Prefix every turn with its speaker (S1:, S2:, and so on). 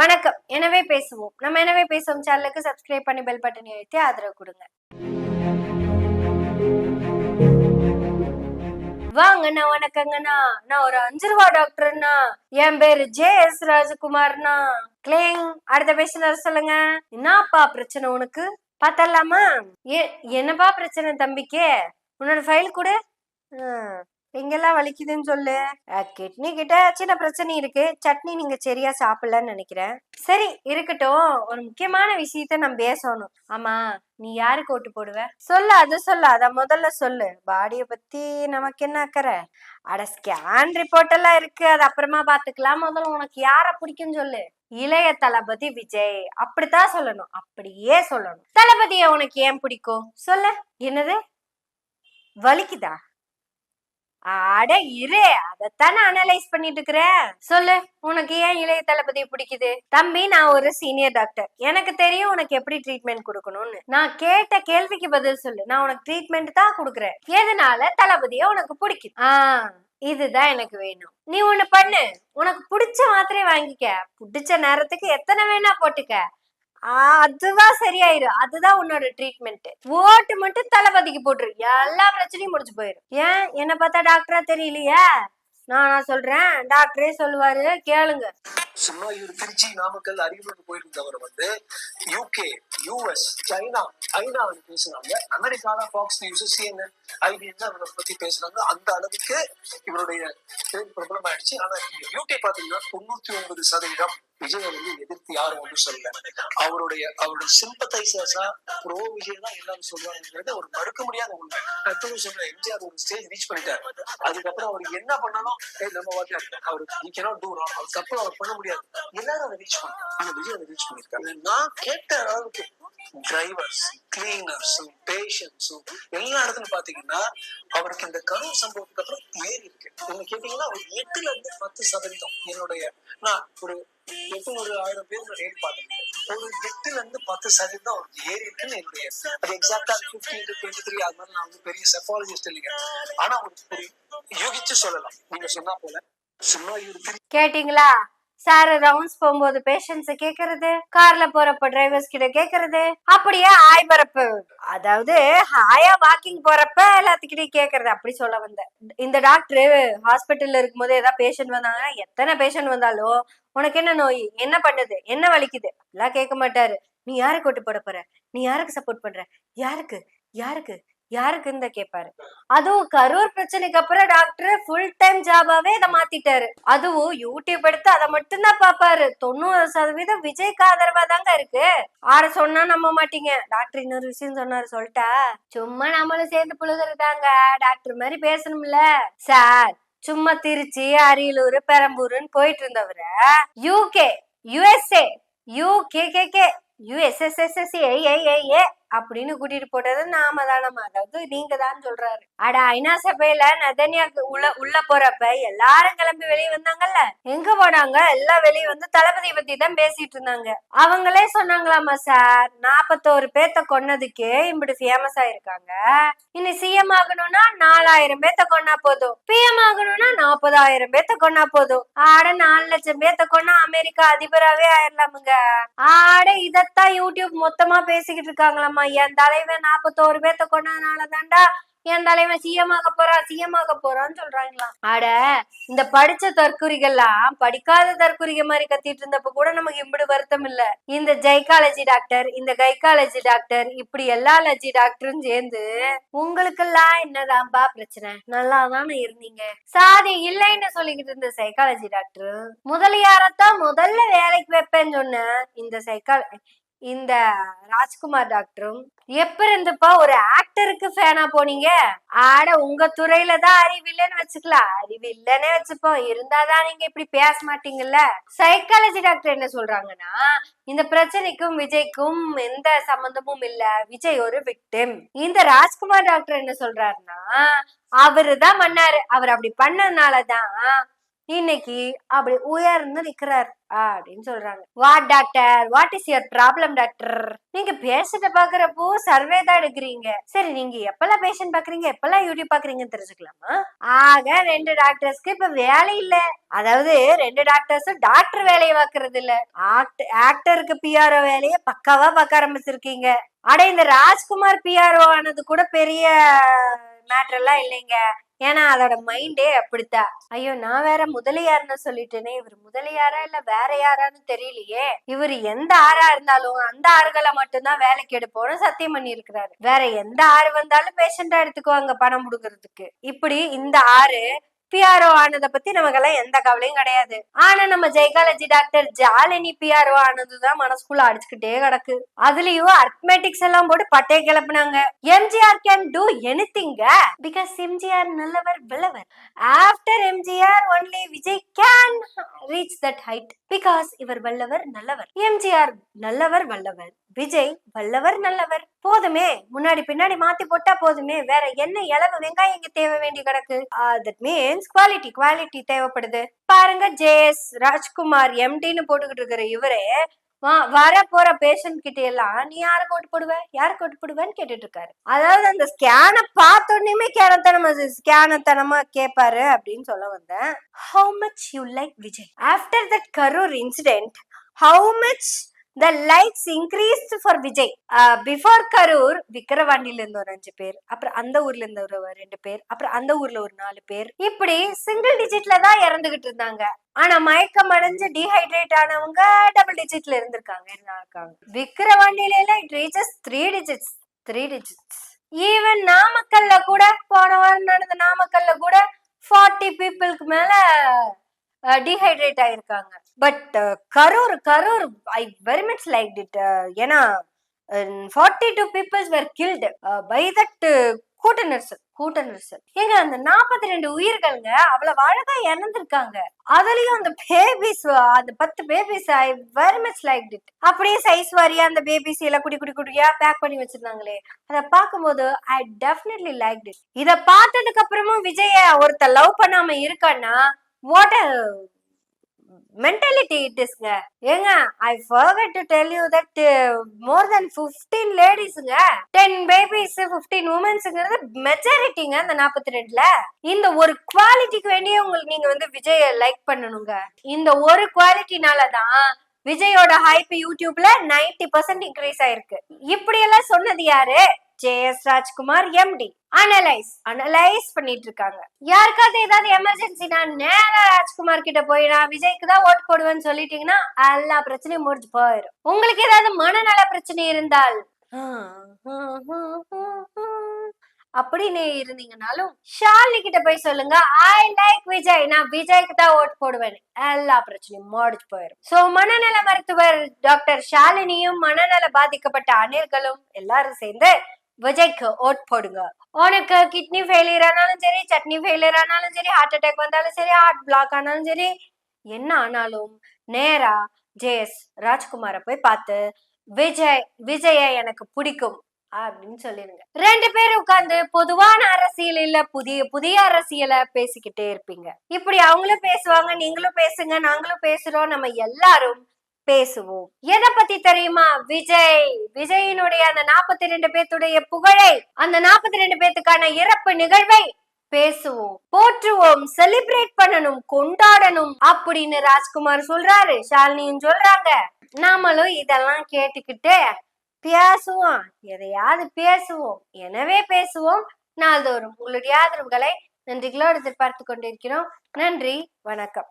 S1: வணக்கம். எனவே பேசுவோம். நம்ம எனவே பேசுவோம். சேனலுக்கு சப்ஸ்கிரைப் பண்ணி பெல் பட்டன் அழுத்தி ஆதரவு கொடுங்க. வாங்கண்ணா வணக்கங்கண்ணா நான் ஒரு அஞ்சு ரூபா டாக்டர்ண்ணா என் பேரு ஜே எஸ் ராஜகுமார்ண்ணா. கிளேங் அடுத்த பேசுனர் சொல்லுங்க. என்னப்பா பிரச்சனை உனக்கு? பார்த்தலாமா ஏ என்னப்பா பிரச்சனை தம்பிக்கு? உன்னோட ஃபைல் கூட. எங்கெல்லாம் வலிக்குதுன்னு சொல்லு. கிட்னி கிட்ட சின்ன பிரச்சனை இருக்கு. சட்னி நீங்க சரியா சாப்பிடலன்னு நினைக்கிறேன். சரி இருக்கட்டும். ஒரு முக்கியமான விஷயத்த நம்ம பேசணும். ஆமா நீ யாருக்கு ஓட்டு போடுவ? சொல்லு அது சொல்லு. அத முதல்ல சொல்லு. பாடிய பத்தி நமக்கு என்ன அக்கறை? அட ஸ்கேன் ரிப்போர்ட் எல்லாம் இருக்கு. அது அப்புறமா பாத்துக்கலாம். முதல்ல உனக்கு யார பிடிக்கும்னு சொல்லு. இளைய தளபதி விஜய். அப்படித்தான் சொல்லணும். அப்படியே சொல்லணும். தளபதிய உனக்கு ஏன் பிடிக்கும்? சொல்லு. என்னது? வலிக்குதா? அட இரு அதத்தானே அனலைஸ் பண்ணிட்டு இருக்கிற சொல்லு உனக்கு ஏன் இளைய தளபதி பிடிக்குது? தம்பி நான் ஒரு சீனியர் டாக்டர் எனக்கு தெரியும் உனக்கு எப்படி ட்ரீட்மெண்ட் கொடுக்கணும்னு. நான் கேட்ட கேள்விக்கு பதில் சொல்லு. நான் உனக்கு ட்ரீட்மெண்ட் தான் கொடுக்குறேன். எதனால தளபதியை உனக்கு பிடிக்குது? ஆ இதுதான் எனக்கு வேணும். நீ ஒண்ணு பண்ணு. உனக்கு பிடிச்ச மாத்திரை வாங்கிக்க. பிடிச்ச நேரத்துக்கு எத்தனை வேணா போட்டுக்க. அதுவா சரியாயிரும் அதுதான் உன்னோட ட்ரீட்மெண்ட் ஓட்டு மட்டும் தளபதிக்கு போட்டுரு. எல்லா பிரச்சனையும் முடிஞ்சு போயிடும் ஏன்? என்ன பார்த்தா டாக்டரா தெரியலையே? நான் நான் சொல்றேன். டாக்டரே சொல்லுவாரு. கேளுங்க.
S2: சும்மா இவர் திருச்சி நாமக்கல் அறிவுக்கு போயிருந்தவர் வந்து யூகே யூஎஸ் சைனா ஐநா பேசுனாங்க. அமெரிக்கால ஃபாக்ஸ் நியூஸ் சிஎன்என் ஐபிஎன் அவரை பத்தி பேசுறாங்க அந்த அளவுக்கு இவருடைய பிரபலம் ஆயிடுச்சு ஆனா யூகே பாத்தீங்கன்னா தொண்ணூத்தி ஒன்பது சதவீதம் விஜயை வந்து எதிர்த்து யாரும் ஒன்றும் சொல்லல. அவருடைய அவருடைய சிம்பத்தைசர்ஸா ப்ரோ விஜய் தான் எல்லாரும் சொல்லுவாங்கிறது ஒரு மறுக்க முடியாத உண்மை. நான் எப்பவும் சொல்றேன் எம்ஜிஆர் ஒரு ஸ்டேஜ் ரீச் பண்ணிட்டாரு. அதுக்கப்புறம் அவர் என்ன பண்ணாலும் ஏய் நம்ம வாத்தியார் அவர் ஈ கேனாட் டூ ராங் அவர் தப்பு அவர் பண்ண முடியாது. எல்லாரும் அதை ரீச் பண்ணாங்க. ஆனா விஜய் அதை ரீச் பண்ணிருக்காரு. நான் கேட்ட அளவுக்கு டிரைவர்ஸ் கிளீனர்ஸ் பேஷன்ஸும் எல்லா இடத்துலயும் பாத்தீங்கன்னா அவருக்கு இந்த கரூர் சம்பவத்துக்கு அப்புறம் ஏறி இருக்கு. நீங்க கேட்டீங்கன்னா ஒரு எட்டுல இருந்து பத்து சதவீதம் என்னுடைய நான் ஒரு எட்நூறு ஆயிரம் பேர் நான் ரேட் பார்த்துருக்கேன் ஒரு எட்டுல இருந்து பத்து சதவீதம் அவருக்கு ஏறி இருக்குன்னு என்னுடைய அது எக்ஸாக்டா பிப்டீன் டு டுவெண்ட்டி த்ரீ அது மாதிரி நான் வந்து பெரிய செஃபாலஜிஸ்ட் இல்லைங்க. ஆனா ஒரு ஒரு யூகிச்சு சொல்லலாம். நீங்க சொன்னா போல. சும்மா இவரு
S1: கேட்டீங்களா? சார் ரவுண்ட்ஸ் போகும்போது பேஷன்ஸ் கேக்குறது கார்ல போறப்ப டிரைவர்ஸ் கிட்ட கேக்குறது அப்படியே ஹாய் பரப்பு. அதாவது ஹாயா வாக்கிங் போறப்ப எல்லாத்துக்கிட்டையும் கேக்குறது அப்படி சொல்ல வந்தேன். இந்த டாக்டர் ஹாஸ்பிட்டல்ல இருக்கும்போது ஏதாவது பேஷண்ட் வந்தாங்கன்னா எத்தனை பேஷண்ட் வந்தாலும் உனக்கு என்ன நோய் என்ன பண்ணுது என்ன வலிக்குது? எல்லாம் கேட்க மாட்டாரு. நீ யாருக்கு ஓட்டு போட போற? நீ யாருக்கு சப்போர்ட் பண்ற? யாருக்கு? யாருக்கு? யாருக்குன்னு தான் கேட்பாரு அதுவும் கரூர் பிரச்சனைக்கு அப்புறம் டாக்டர் ஃபுல் டைம் ஜாபாவே இதை மாத்திட்டாரு. அதுவும் யூடியூப் எடுத்து அதை மட்டும்தான் பாப்பாரு தொண்ணூறு சதவீதம் விஜய்க்கு ஆதரவா தாங்க இருக்கு. ஆற சொன்னா நம்ப மாட்டீங்க? டாக்டர் இன்னொரு விஷயம் சொன்னாரு சொல்லிட்டா சும்மா நம்மளும் சேர்ந்து புழுகுறதாங்க டாக்டர் மாதிரி பேசணும்ல. சார் சும்மா திருச்சி அரியலூர் பெரம்பூர்னு போயிட்டு இருந்தவர UK USA UK K K யுஎஸ்எஸ்எஸ்எஸ் A A A A அப்படின்னு கூட்டிட்டு போட்டது நாம தானம்மா அதாவது நீங்க தான் சொல்றாரு. அட ஐநா சபையில நதன்யா உள்ள உள்ள போறப்ப எல்லாரும் கிளம்பி வெளியே வந்தாங்கல்ல? எங்க போனாங்க? எல்லாம் வெளியே வந்து தளபதி பத்தி தான் பேசிட்டு இருந்தாங்க. அவங்களே சொன்னாங்களாமா சார் நாப்பத்தோரு பேத்த கொன்னதுக்கே இப்படி ஃபேமஸ் ஆயிருக்காங்க. இனி சிஎம் ஆகணும்னா நாலாயிரம் பேத்த கொன்னா போதும். பிஎம் ஆகணும் நாற்பதாயிரம் பேத்த கொன்னா போதும். ஆட நாலு லட்சம் பேத்த கொன்னா அமெரிக்கா அதிபராவே ஆயிடலாமுங்க ஆட இதத்தான் யூடியூப் மொத்தமா பேசிக்கிட்டு இருக்காங்களாமா என் தலைவன் நாற்பத்தோரு பேத்த கொண்டதுனால தாண்டா என் தலைவன் சிஎம் ஆக போறான் சிஎம் ஆக போறான்னு சொல்றாங்களாம் அட இந்த படிச்ச தற்குறிகள்லாம் படிக்காத தற்குறிக மாதிரி கத்திட்டு இருந்தப்ப கூட நமக்கு இம்புடு வருத்தம் இல்ல. இந்த ஜைக்காலஜி டாக்டர் இந்த கைக்காலஜி டாக்டர் இப்படி எல்லா லஜி டாக்டரும் சேர்ந்து உங்களுக்கெல்லாம் என்னதான்பா பிரச்சனை? நல்லா தானே இருந்தீங்க. சாதி இல்லைன்னு சொல்லிக்கிட்டு இருந்த சைக்காலஜி டாக்டர் முதலியாரத்தான் முதல்ல வேலைக்கு வைப்பேன்னு சொன்ன இந்த சைக்கால இந்த ராஜ்குமார் டாக்டரும் எப்ப இருந்துப்பா ஒரு ஆக்டருக்கு ஃபேனா போனீங்க? ஆட உங்க துறையில தான் அறிவு இல்லைன்னு வச்சுக்கலாம். அறிவு இல்லைன்னே வச்சுப்போம். இருந்தாதான் நீங்க இப்படி பேச மாட்டீங்கல்ல? சைக்காலஜி டாக்டர் என்ன சொல்றாங்கன்னா இந்த பிரச்சனைக்கும் விஜய்க்கும் எந்த சம்பந்தமும் இல்ல. விஜய் ஒரு விக்டிம் இந்த ராஜ்குமார் டாக்டர் என்ன சொல்றாருன்னா அவரு தான் பண்ணாரு. அவர் அப்படி பண்ணதுனாலதான் இன்னைக்கு அப்படி உயர்ந்து நிக்கிறார். அப்படின்னு சொல்றாங்க. What doctor what is your problem doctor நீங்க பேஷண்ட பாக்குறப்போ சர்வே தான் எடுக்கிறீங்க. சரி நீங்க எப்பெல்லாம் பேஷண்ட் பாக்குறீங்க? எப்பெல்லாம் யூடியூப் பாக்குறீங்கன்னு தெரிஞ்சுக்கலாமா? ஆக ரெண்டு டாக்டர்ஸ்க்கு இப்ப வேலை இல்ல. அதாவது ரெண்டு டாக்டர்ஸும் டாக்டர் வேலையை பாக்குறது இல்ல ஆக்டருக்கு பிஆர்ஓ வேலையை பக்காவா பார்க்க ஆரம்பிச்சிருக்கீங்க. அட இந்த ராஜ்குமார் பிஆர்ஓ ஆனது கூட பெரிய மேட்டர் எல்லாம் இல்லைங்க. ஏன்னா அதோட மைண்டே அப்படித்தான் ஐயோ நான் வேற முதலியார்னு சொல்லிட்டேனே. இவர் முதலியாரா இல்ல வேற யாரான்னு தெரியலையே. இவர் எந்த ஆறா இருந்தாலும் அந்த ஆறுகளை மட்டும்தான் வேலைக்கு எடுப்போம்னு சத்தியம் பண்ணி இருக்கிறாரு வேற எந்த ஆறு வந்தாலும் பேஷண்டா எடுத்துக்குவாங்க பணம் கொடுக்கறதுக்கு. இப்படி இந்த ஆறு பிஆர்ஓ ஆனதை பத்தி நமக்கெல்லாம் எந்த கவலையும் கிடையாது. ஆனா நம்ம ஜெய்காலஜி டாக்டர் ஜாலினி பிஆர்ஓ ஆனதுதான் மனசுக்குள்ள அடிச்சுக்கிட்டே கிடக்கு. அதுலயும் அர்த்மேட்டிக்ஸ் எல்லாம் போட்டு பட்டையை கிளப்புனாங்க. MGR can do anything because MGR நல்லவர் விளவர் after MGR only Vijay can reach that height because இவர் வல்லவர் நல்லவர். எம்ஜிஆர் நல்லவர் வல்லவர். விஜய் வல்லவர் நல்லவர். போதுமே. முன்னாடி பின்னாடி மாத்தி போட்டா போதுமே. வேற என்ன இளவு வெங்காயம் இங்க தேவை வேண்டி கிடக்கு. Ah, that means quality quality தேவைப்படுது. பாருங்க ஜேஎஸ் ராஜ்குமார் எம்டின்னு போட்டுக்கிட்டு இருக்கிற இவரே. வா- வர போற பேஷண்ட் கிட்ட எல்லாம் நீ யார கோட்டு போடுவ? யாருக்கு கோட்டு போடுவேன்னு கேட்டுட்டு இருக்காரு. அதாவது அந்த ஸ்கேனை பார்த்த உடனே கேனத்தனமா ஸ்கேனத்தனமா கேட்பாரு அப்படின்னு சொல்ல வந்தேன். How much you like Vijay after that Karur incident how much the likes increased for Vijay before Karur விக்கிரவாண்டில இருந்து ஒரு அஞ்சு பேர் அப்புறம் அந்த ஊர்ல இருந்து ஒரு ரெண்டு பேர் அப்புறம் அந்த ஊர்ல ஒரு நாலு பேர். இப்படி சிங்கிள் டிஜிட்ல தான் இறந்துகிட்டு இருந்தாங்க. ஆனா மயக்கம் அடைஞ்சு டீஹைட்ரேட் ஆனவங்க டபுள் டிஜிட்ல இருந்திருக்காங்க இருந்தாங்க விக்கிரவாண்டில எல்லாம் it reaches three digits three digits even நாமக்கல்ல கூட போன வாரம் நடந்த நாமக்கல்ல கூட ஃபார்ட்டி பீப்புளுக்கு மேல uh, டீஹைட்ரேட் ஆயிருக்காங்க. But uh, Karur Karur I very much like it ஏன்னா forty two peoples were killed by that கூட்ட நெரிசல் கூட்ட நெரிசல் ஏங்க அந்த நாற்பத்தி ரெண்டு உயிர்களுங்க அவ்வளவு அழகா இறந்துருக்காங்க அதுலயும் அந்த பேபிஸ் அந்த பத்து babies I very much like it அப்படியே சைஸ் வாரியா அந்த பேபிஸ் எல்லாம் குடி குடி குடியா பேக் பண்ணி வச்சிருந்தாங்களே. அதை பார்க்கும்போது ஐ டெஃபினெட்லி லைக் இட் இதை பார்த்ததுக்கு அப்புறமும் விஜய ஒருத்தர் லவ் பண்ணாம இருக்கான்னா வாட் மென்டாலிட்டி இட் இஸ்ங்க ஏங்க I forgot to tell you that more than fifteen லேடிஸுங்க ten babies fifteen உமன்ஸுங்கிறது மெஜாரிட்டிங்க அந்த நாற்பத்தி ரெண்டுல இந்த ஒரு குவாலிட்டிக்கு வேண்டிய உங்களுக்கு நீங்க வந்து விஜய லைக் பண்ணணுங்க. இந்த ஒரு குவாலிட்டினால தான் விஜயோட ஹைப் யூடியூப்ல 90% பர்சன்ட் இன்க்ரீஸ் ஆயிருக்கு. இப்படி எல்லாம் சொன்னது யாரு? J S Rajkumar MD analyse analyse பண்ணிட்டு இருக்காங்க யாருக்காவது ஏதாவது எமர்ஜென்சினா நேரா ராஜ்குமார் கிட்ட போய் நான் விஜய்க்கு தான் ஓட்டு போடுவேன்னு சொல்லிட்டீங்கன்னா எல்லா பிரச்சனையும் முடிஞ்சு போயிடும் உங்களுக்கு ஏதாவது மனநல பிரச்சனை இருந்தால்? அப்படின்னு இருந்தீங்கனாலும் ஷாலினி கிட்ட போய் சொல்லுங்க ஐ லைக் விஜய். நான் விஜய்க்கு தான் ஓட்டு போடுவேன் எல்லா பிரச்சனையும் முடிஞ்சு போயிடும் சோ மனநல மருத்துவர் டாக்டர் ஷாலினியும் மனநல பாதிக்கப்பட்ட அணில்களும் எல்லாரும் சேர்ந்து விஜய்க்கு ஓட் போடுங்க உனக்கு கிட்னி ஃபெயிலியர் ஆனாலும் சரி சட்னி ஃபெயிலியர் ஆனாலும் சரி ஹார்ட் அட்டாக் வந்தாலும் சரி ஹார்ட் பிளாக் ஆனாலும் சரி என்ன ஆனாலும் நேரா ஜேஎஸ் ராஜ்குமாரை போய் பார்த்து விஜய் விஜய எனக்கு பிடிக்கும் அப்படின்னு சொல்லிடுங்க ரெண்டு பேரும் உட்கார்ந்து பொதுவான அரசியல் இல்ல புதிய புதிய அரசியலை பேசிக்கிட்டே இருப்பீங்க. இப்படி அவங்களும் பேசுவாங்க நீங்களும் பேசுங்க நாங்களும் பேசுறோம் நம்ம எல்லாரும் பேசுவோம். எதை பத்தி தெரியுமா? விஜய். விஜயினுடைய அந்த நாற்பத்தி ரெண்டு பேத்துடைய புகழை அந்த நாற்பத்தி ரெண்டு பேத்துக்கான இறப்பு நிகழ்வை பேசுவோம். போற்றுவோம் செலிப்ரேட் பண்ணணும் கொண்டாடணும் அப்படின்னு ராஜ்குமார் சொல்றாரு. ஷாலினியும் சொல்றாங்க. நாமளும் இதெல்லாம் கேட்டுக்கிட்டு பேசுவோம். எதையாவது பேசுவோம். எனவே பேசுவோம். நாள்தோறும் உங்களுடைய ஆதரவுகளை நன்றிகளோடு எதிர்பார்த்து கொண்டிருக்கிறோம். நன்றி. வணக்கம்.